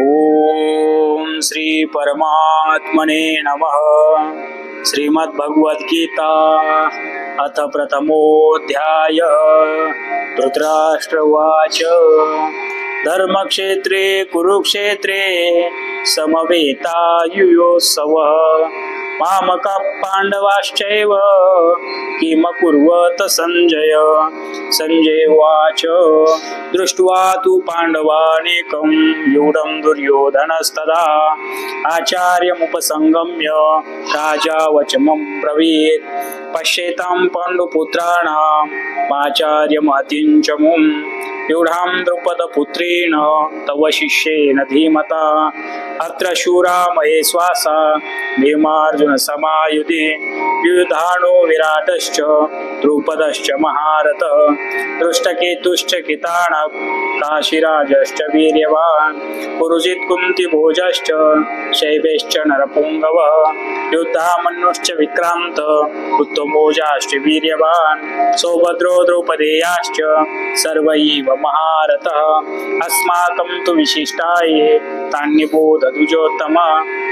ओम श्री परमात्मने नमः. श्रीमद्भगवद्गीता अथ प्रथमोऽध्याय धृतराष्ट्रवाच. धर्मक्षेत्रे कुरुक्षेत्रे समवेतायुयोत्सवः. मामका पाण्डवाश्चैव किमकुर्वत सञ्जय सञ्जय उवाच दृष्ट्वा तु पाण्डवानेकं व्यूढं दुर्योधनस्तदा। आचार्यमुपसङ्गम्य राजा वचमं ब्रवीत्। पश्येतां पाण्डुपुत्राणाम् आचार्यमतिञ्चमुम् व्यूढां द्रुपदपुत्रेण तव शिष्येन धीमता। अत्र शूरा मये भीमार्जुन समायुधे युधानो विराटश्च। द्रुपदश्च महारथ। दृष्टकेतुश्च किताणक काशीराजश्च वीर्यवान्। पुरुजित् कुन्तिभोजश्च, शैवेश्च नरपुङ्गव। युद्धामन्युश्च विक्रान्त, उत्तमोजाश्च वीर्यवान्। सौभद्रो द्रौपदेयाश्च, सर्वैव महारथः। अस्माकं तु विशिष्टाये तान्यबोधदुजोत्तम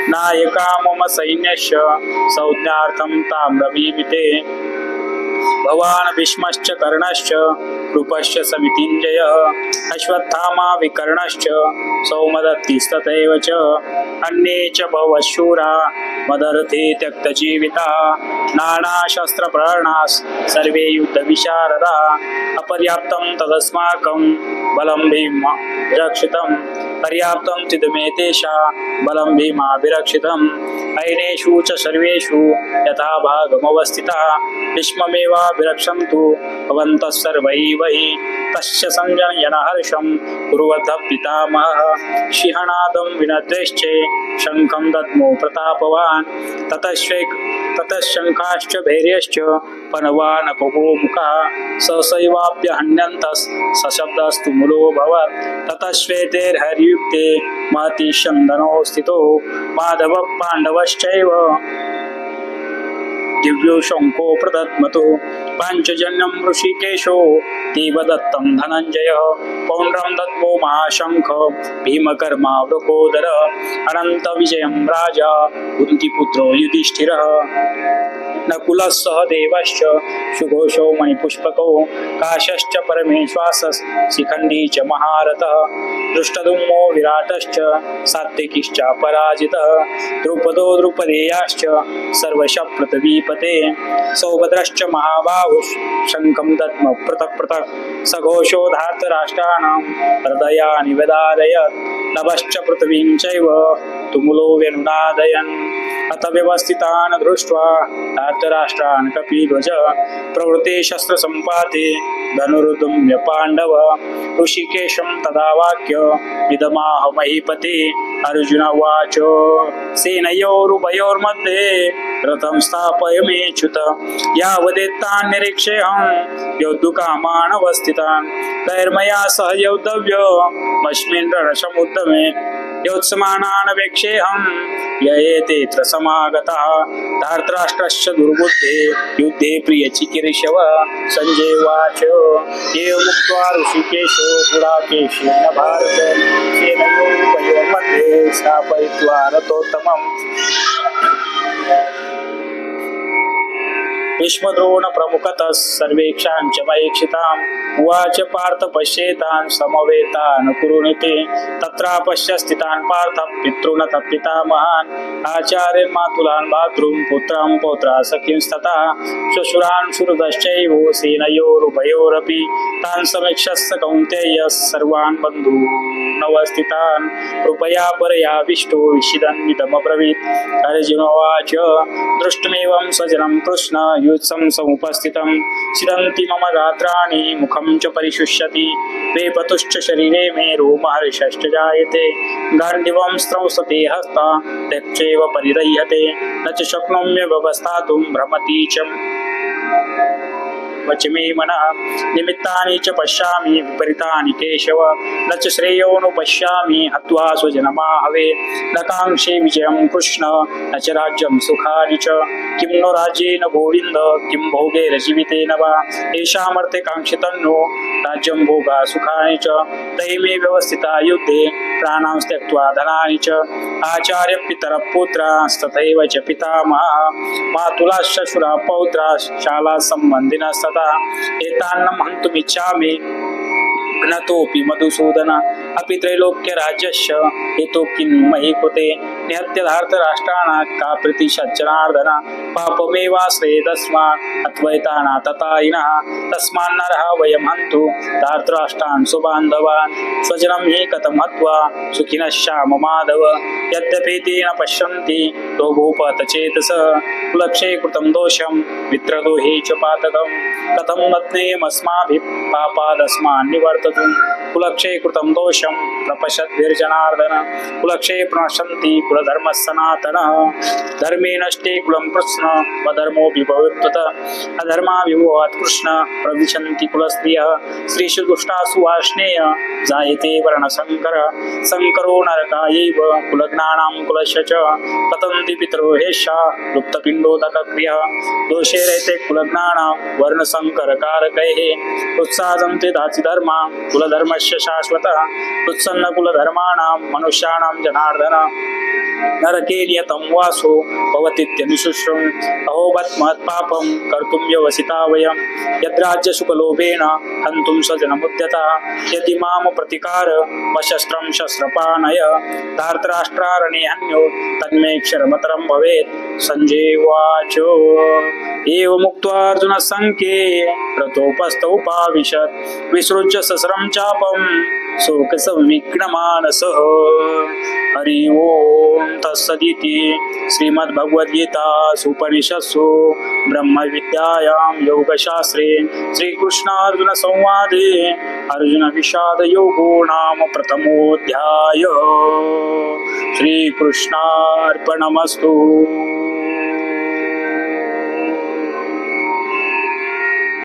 नायका मम सैन्यस्य संज्ञार्थं ताम्रवीमिते। भवान् भीष्मश्च कर्णश्च कृपश्च समितिञ्जय अश्वत्थामा विकर्णश्च सौमदत्तिस्तथैव च। अन्ये च भवशूरा मदर्थे त्यक्तजीविता। नानाशस्त्रप्रहरणास् सर्वे युद्धविशारदा। अपर्याप्तं तदस्माकं बलं भीमा विरक्षितं पर्याप्तं तिदमेतेषा बलं भीमा विरक्षितम्। ऐनेषु च सर्वेषु यथा भागमवस्थिता भीष्ममेवाभिरक्षन्तु भवन्तः सर्वैव हि तस्य संजनयनहर्षं कुर्वतः पितामहः। शिहनादं विनद्वेश्चे शङ्खं दद्मो प्रतापवान्। ततश्वैक ततशङ्खाश्च भैर्यश्च पनवानकुमुखः सहसैवाप्यहन्यन्तस् सशब्दस्तु मूलोऽभवत् ततः श्वेतेर्हरियुक्ते महति शंदनो स्थितो। माधव पाण्डवश्चैव दिव्यो शङ्को प्रदत्मतो पाञ्चजन्यं ऋषिकेशो देवदत्तं धनञ्जय। पौण्ड्रं दत्तो महाशङ्ख भीमकर्मा वृकोदर अनन्तविजयं राजा कुन्तिपुत्रो युधिष्ठिरः। नकुलः सह देवश्च सुघोषो मणिपुष्पको, काशश्च परमेश्वास शिखण्डी च महारथः, दृष्टदुम्मो विराटश्च सात्विकिश्च पराजितः द्रुपदो द्रुपदेयाश्च सर्वशः पृथिवीपते सौभद्रश्च महाबाहुः, शङ्खं दद्म पृथक् पृथक्, सघोषो धार्तराष्ट्राणां हृदयानि व्यदादयत्, नभश्च पृथिवीं चैव तुमुलो व्यनुनादयन् अथ व्यवस्थितान् दृष्ट्वा धार्तराष्ट्रान् कपिध्वज प्रवृते शस्त्रसम्पाते धनुरुदुम्य पाण्डव ऋषिकेशं तदा वाक्य इदमाह महीपते अर्जुन उवाच सेनयोरुभयोर्मध्ये रथं स्थापय मेच्युत यावदेत्तान् निरीक्षेऽहं यौद्धुकामानवस्थितान् तैर्मया सह योद्धव्यमस्मिन् रणसमुद्यमे योत्समानानवेक्षेऽहं ययेतेऽत्र समागतः धार्तराष्ट्रश्च दुर्बुद्धे युद्धे प्रियचिकीर्षव सञ्जयवाच एवमुक्त्वा ऋषिकेशो पुराकेशेन भारत मध्ये स्थापयित्वा रथोत्तमम्। भीष्मद्रोण प्रमुखतः सर्वेक्षां च मयेक्षिताम् उवाच पार्थ पश्येतान् समवेतान् कुरुणिते तत्रापश्य स्थितान् पार्थ पितॄनथ पितामहान्, आचार्यन् मातुलान् भातॄन् पुत्रान् पौत्रा सखींस्तथा श्वशुरान् सुहृदश्चैव सेनयोरुभयोरपि तान् समीक्षस्य कौन्तेय सर्वान् बन्धूनवस्थितान्, कृपया परयाविष्टो विषिदन्वितमब्रवीत् अर्जुनोवाच दृष्टमेवं स्वजनं कृष्ण युत्सं समुपस्थितं। सिदन्ति मम गात्राणि मुखम च परिशुष्यति। वेपतुश्च शरीरे मे रोमहर्षश्च जायते गाण्डिवं स्रंसते हस्ता त्यक्चैव परिरह्यते। न च शक्नोम्य व्यवस्थातुं भ्रमती च वचमे निमित्तानि च पश्यामि विपरीतानि केशव। न च श्रेयो नु पश्यामि हत्वा स्वजनमाहवे न काङ्क्षे विजयं कृष्ण। न च राज्यं सुखानि च। किं नो राज्येन गोविन्द किं भोगेरजीवितेन वा। येषामर्थे काङ्क्षितन्नो राज्यं भोगा सुखानि च। दैमे व्यवस्थिता युद्धे प्राणां त्यक्त्वा धनानि च। आचार्य पितरः च पितामहः। मातुला श्वशुरा पौत्रा शाला सम्बन्धिनस्तथा एतान्नं मधुसूदन। अपि त्रैलोक्यराज्यस्य हेतो हेतु निहत्यधार्तराष्ट्राणा का प्रीतिशज्जनार्दन पापमेवाश्रयेदस्मात् अद्वैताना ततायिनः तस्मान्नरः वयं हन्तु, धार्तराष्ट्रान् सुबान्धवान् स्वजनं हि कथं हत्वा सुखिनः श्याम माधव। यद्यपि ते न पश्यन्ति, लोभोपत चेतस। कुलक्षये कृतं दोषं, मित्रदोहे च पातकं कथं नत्नेयमस्माभिः पापादस्मान् निवर्ततु कुलक्षये कृतं दोषं प्रपश्यद्भिर्जनार्दन कुलक्षये प्रणशन्ति कुलधर्मः सनातनः। धर्मे नष्टे कुलं कृष्ण, स्वधर्मोऽपि अधर्मा विभवात् कृष्ण, प्रविशन्ति कुलस्त्रियः। स्त्रीषु दुष्टासु वार्ष्णेय, जायते वर्णशङ्कर शङ्करो नरकायैव कुलज्ञानां कुलस्य च। पतन्ति पितरो हेषा लुप्तपिण्डोदकक्रियः। दोषे रहते कुलज्ञानां वर्णशङ्करकारकैः उत्सादन्ते धातिधर्मा कुलधर्मस्य शाश्वतः उत्सन्नकुलधर्माणां मनुष्याणां जनार्दन। नरके नियतं वासो भवतीत्यनुशुश्रुम् अहो महत्पापं कर्तुं व्यवसिता वयं। यद्राज्यसुखलोभेन हन्तुं स्वजनमुद्यता। यदि माम प्रतिकार वशस्त्रं शस्त्रपाणय धार्तराष्ट्रारणे हन्यो तन्मे क्षरमतरं भवेत्। सञ्जयवाच एवमुक्त्वा सङ्ख्ये रथोपस्थ उपाविशत् विसृज्य सस्रं चापं शोकसंविघ्नमानसः। हरि ओम तत्सदिति श्रीमद्भगवद्गीतासूपनिषत्सु ब्रह्मविद्यायां योगशास्त्रे श्रीकृष्णार्जुनसंवादे अर्जुनविषादयोगो नाम प्रथमोऽध्याय। श्रीकृष्णार्पणमस्तु।